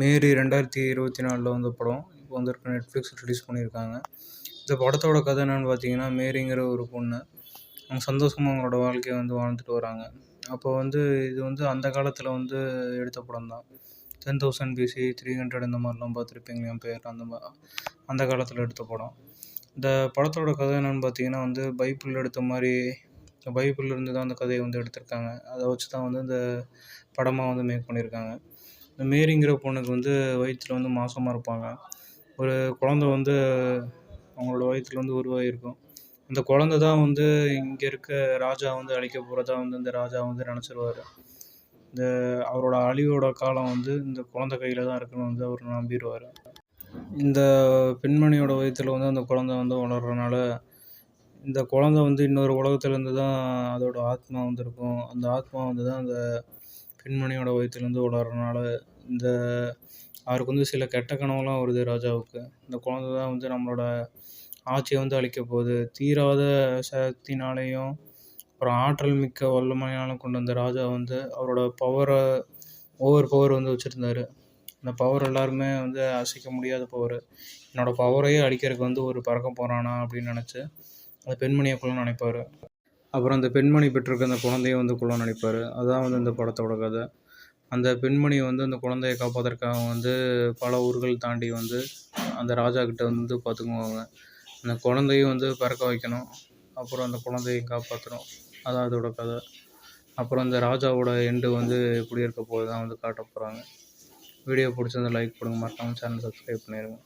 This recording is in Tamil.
மேரி ரெண்டாயிரத்தி இருபத்தி நாலில் வந்த படம். இப்போ வந்திருக்க நெட்ஃப்ளிக்ஸ் ரிலீஸ் பண்ணியிருக்காங்க. இந்த படத்தோட கதை என்னென்னு பார்த்தீங்கன்னா மேரிங்கிற ஒரு பொண்ணு அவங்க சந்தோஷமாக அவங்களோட வாழ்க்கையை வந்து வாழ்ந்துட்டு வராங்க. அப்போ வந்து இது வந்து அந்த காலத்தில் வந்து எடுத்த படம் தான். Ten thousand PC three hundred இந்த மாதிரிலாம் பார்த்துருப்பீங்க என் பேர் அந்த மா அந்த காலத்தில் எடுத்த படம். இந்த படத்தோட கதை என்னென்னு பார்த்தீங்கன்னா வந்து பைபிள் எடுத்த மாதிரி பைபிள்லேருந்து தான் அந்த கதையை வந்து எடுத்திருக்காங்க. அதை வச்சு தான் வந்து இந்த படமாக வந்து மேக் பண்ணியிருக்காங்க. இந்த மேரிங்கிற பொண்ணுக்கு வந்து வயிற்றில் வந்து மாசமாக இருப்பாங்க. ஒரு குழந்த வந்து அவங்களோட வயிற்றில் வந்து உருவாகியிருக்கும். அந்த குழந்த தான் வந்து இங்கே இருக்க ராஜா வந்து அழிக்க போகிறதா வந்து இந்த ராஜா வந்து நினச்சிருவார். இந்த அவரோட அழிவோட காலம் வந்து இந்த குழந்த கையில் தான் இருக்குன்னு வந்து அவர் நம்பிடுவார். இந்த பெண்மணியோட வயிற்றில் வந்து அந்த குழந்த வந்து வளர்றனால இந்த குழந்த வந்து இன்னொரு உலகத்துலேருந்து தான் அதோட ஆத்மா வந்திருக்கும். அந்த ஆத்மா வந்து தான் அந்த பெண்மணியோட வயிற்றுலேருந்து வளர்றனால இந்த அவருக்கு வந்து சில கெட்ட கனவுலாம் வருது ராஜாவுக்கு. இந்த குழந்த தான் வந்து நம்மளோட ஆட்சியை வந்து அழிக்க போகுது. தீராத சக்தினாலேயும் அப்புறம் ஆற்றல் மிக்க வல்லமையாலும் கொண்டு வந்த ராஜா வந்து அவரோட பவரை ஓவர் பவர் வந்து வச்சுருந்தாரு. அந்த பவர் எல்லாருமே வந்து அசைக்க முடியாத பவர் என்னோடய பவரையே அழிக்கிறதுக்கு வந்து ஒரு பறக்க போகிறானா அப்படின்னு நினச்சி அந்த பெண்மணியை கொல்ல நினைப்பார். அப்புறம் அந்த பெண்மணி பெற்றிருக்க அந்த குழந்தைய வந்து கொல்ல நினைப்பார். அதான் வந்து இந்த படத்தோட கதை. அந்த பெண்மணி வந்து அந்த குழந்தைய காப்பாற்றுறதுக்காக வந்து பல ஊர்கள் தாண்டி வந்து அந்த ராஜா கிட்ட வந்து பார்த்துக்குவாங்க அந்த குழந்தையும் வந்து பிறக்க வைக்கணும். அப்புறம் அந்த குழந்தையும் காப்பாற்றணும் அதான் அதோட கதை. அப்புறம் அந்த ராஜாவோட எண்டு வந்து எப்படி இருக்க போகுது தான் வந்து காட்ட போகிறாங்க வீடியோ பிடிச்சிருந்தா லைக் பண்ணுங்கள் மறக்காமல் சேனல் சப்ஸ்கிரைப் பண்ணிடுங்க